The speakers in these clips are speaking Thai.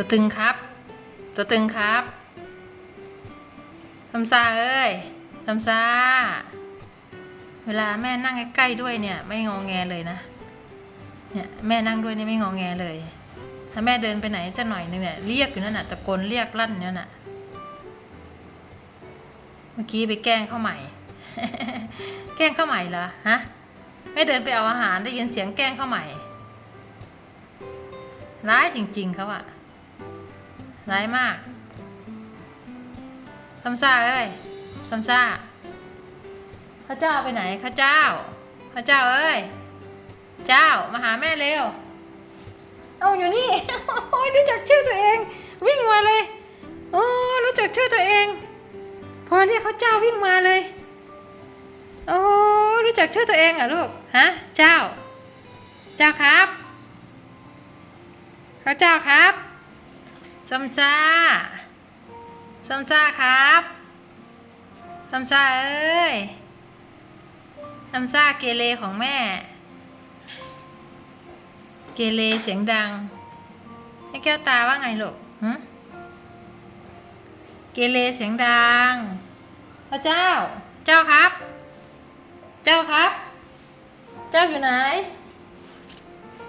ตัวตึงครับ ตัวตึงครับทำซาเอ้ยทำซาเวลาแม่นั่งใกล้ๆด้วยเนี่ย ไม่งองแงเลยนะ เนี่ยแม่นั่งด้วยนี่ไม่งองแงเลย ถ้าแม่เดินไปไหนสักหน่อยนึงเนี่ยเรียกอยู่นั่นน่ะตะโกนเรียกลั่นอยู่นั่นน่ะ เมื่อกี้ไปแกล้งเข้าใหม่ แกล้งเข้าใหม่เหรอฮะแม่เดินไปเอาอาหารได้ยินเสียงแกล้งเข้าใหม่ร้ายจริง ๆเขาอะ ร้ายมากคำซ่าเอ้ยคำซ่าข้าเจ้าไปไหนข้าเจ้าข้าเจ้าเอ้ย เจ้ามาหาแม่เร็ว เอาอยู่นี่ โอ้ยรู้จักชื่อตัวเอง วิ่งมาเลย โอ้รู้จักชื่อตัวเอง พอเรียกเขาเจ้าวิ่งมาเลย โอ้รู้จักชื่อตัวเองเหรอลูก ฮะ เจ้า เจ้าครับเขาเจ้าครับ ซัมซ่าซัมซ่าครับซัมซ่าเอ้ยซัมซ่าเกเรของแม่ เกเรเสียงดังให้แก้วตาว่าไงลูกหึเกเรเสียงดัง พระเจ้า เจ้าครับ เจ้าครับ เจ้าอยู่ไหน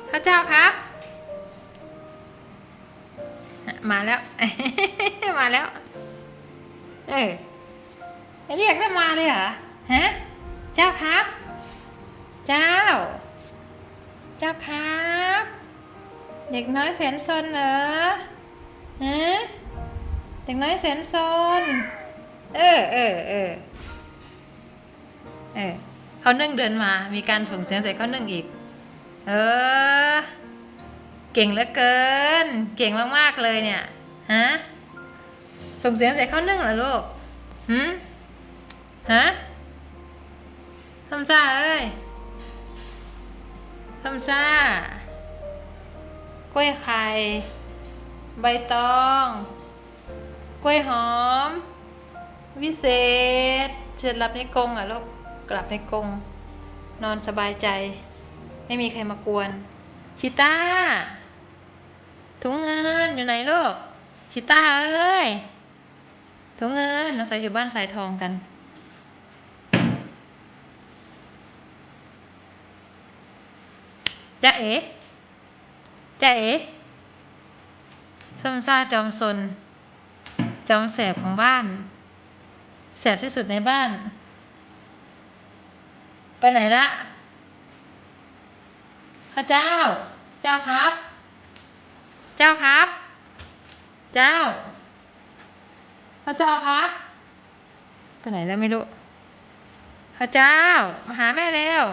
พระเจ้าครับ มาแล้ว มาแล้ว เออเรียกได้มาเลยเหรอ ฮะ เจ้าครับ เจ้า เจ้าครับ เด็กน้อยแสนซนเหรอฮะเด็กน้อยแสนซนเออเออเออเออเขานึ่งเดินมา มีการส่งเสียงใส่เขานึ่งอีก เออ เก่งเหลือเกิน เก่งมากๆเลยเนี่ย ฮะ ส่งเสียงใส่เขานึ่งเหรอลูกหืมฮะทำซ่าเอ้ยทำซ่ากล้วยไข่ ใบตอง กล้วยหอม วิเศษ เชิญรับในกรงอะลูก กลับในกรงนอนสบายใจ ไม่มีใครมากวน ชิต้า ถุงเงินอยู่ไหนลูก ชิต้าเอ้ย ถุงเงินเราใส่อยู่บ้านสายทองกันจ๊ะเอ๋จ๊ะเอ๋ส้มซ่าจอมซน จอมแสบของบ้าน แสบที่สุดในบ้าน ไปไหนละพระเจ้า เจ้าครับ เจ้าครับ เจ้าพระเจ้าครับไปไหนแล้วไม่รู้พระเจ้า มาหาแม่เร็ว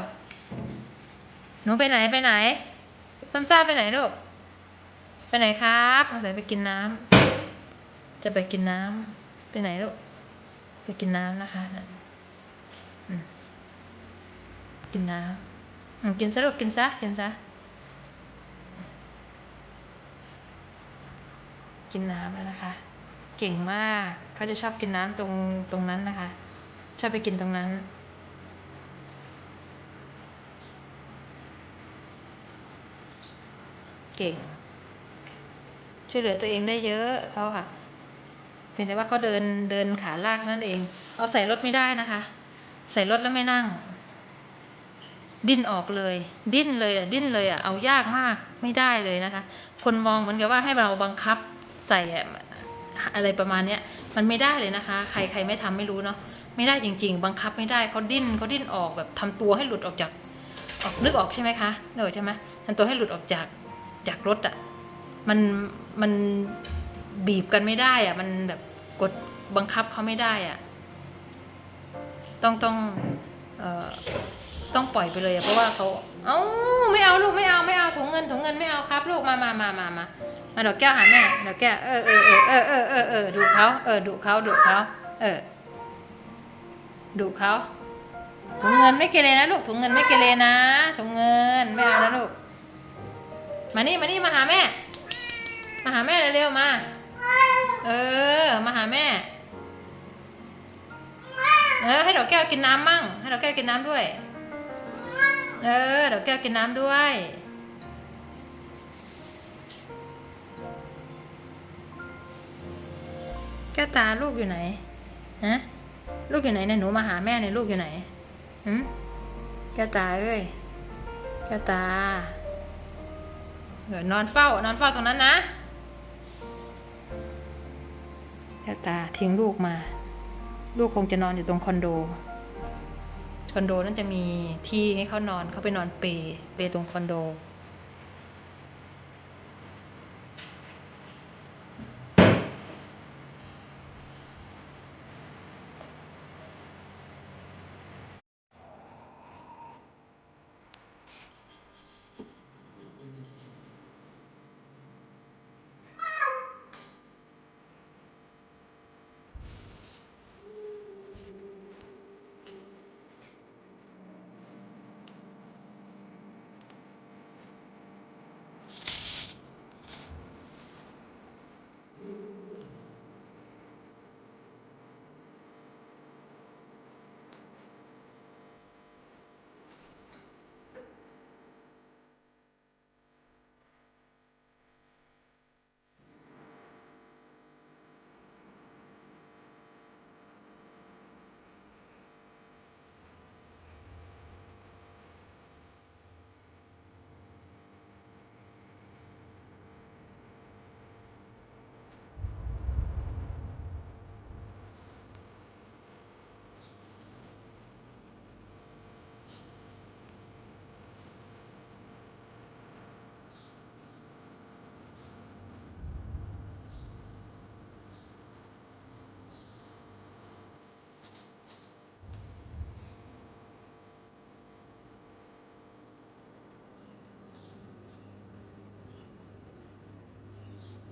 หนูไปไหนไปไหนซ้ำซ่าไปไหนลูก ไปไหนครับเอาใส่ไปกินน้ำจะไปกินน้ำไปไหนลูก ไปกินน้ำนะคะกินน้ำอืมกินซะลูกกินซะกินซะ กินน้ำแล้วนะคะ เก่งมาก เขาจะชอบกินน้ำตรงตรงนั้นนะคะ ชอบไปกินตรงนั้น เก่ง ช่วยเหลือตัวเองได้เยอะเขาค่ะเพียงแต่ว่าเขาเดินเดินขาลากนั่นเอง เอาใส่รถไม่ได้นะคะ ใส่รถแล้วไม่นั่ง ดิ้นออกเลย ดิ้นเลยอะดิ้นเลยอะเอายากมากไม่ได้เลยนะคะ คนมองเหมือนกับว่าให้เราบังคับ ใส่อะไรประมาณเนี้ยมันไม่ได้เลยนะคะ ใครใครไม่ทำไม่รู้เนาะไม่ได้จริง ๆ บังคับไม่ได้เขาดิ้นเขาดิ้นออกแบบทำตัวให้หลุดออกจากออกนึกออกใช่ไหมคะนึกออกใช่ไหมทำตัวให้หลุดออกจากจากรถอะมันมันบีบกันไม่ได้อะมันแบบกดบังคับเขาไม่ได้อะต้องต้องเอ่อ ต้องปล่อยไปเลยอะเพราะว่าเขาเอ้าไม่เอาลูกไม่เอาไม่เอาถุงเงินถุงเงินไม่เอาครับ ลูกมามามามามามาดอกแก้วหาแม่ดอกแก้วเออเออเออเออเออเออเออดูเขาเออดูเขาดูเขาเออดูเขาถุงเงินไม่เกเรนะลูกถุงเงินไม่เกเรนะถุงเงินไม่เอานะลูกมานี่มานี่มาหาแม่ มาหาแม่เร็วๆมา เออ มาหาแม่ เออให้ดอกแก้วกินน้ำมั่ง ให้ดอกแก้วกินน้ำด้วย เออ เดี๋ยวแก้วกินน้ำด้วย แก้วตาลูกอยู่ไหน ฮะ ลูกอยู่ไหนเนี่ยหนูมาหาแม่เนี่ยลูกอยู่ไหนหืมแก้วตาเอ้ย แก้วตา เดี๋ยวนอนเฝ้า นอนเฝ้าตรงนั้นนะ แก้วตาทิ้งลูกมา ลูกคงจะนอนอยู่ตรงคอนโด อนโดนั่นจะมีที่ให้เขานอนเขาไปนอนเปรย์เปตรงคอนโด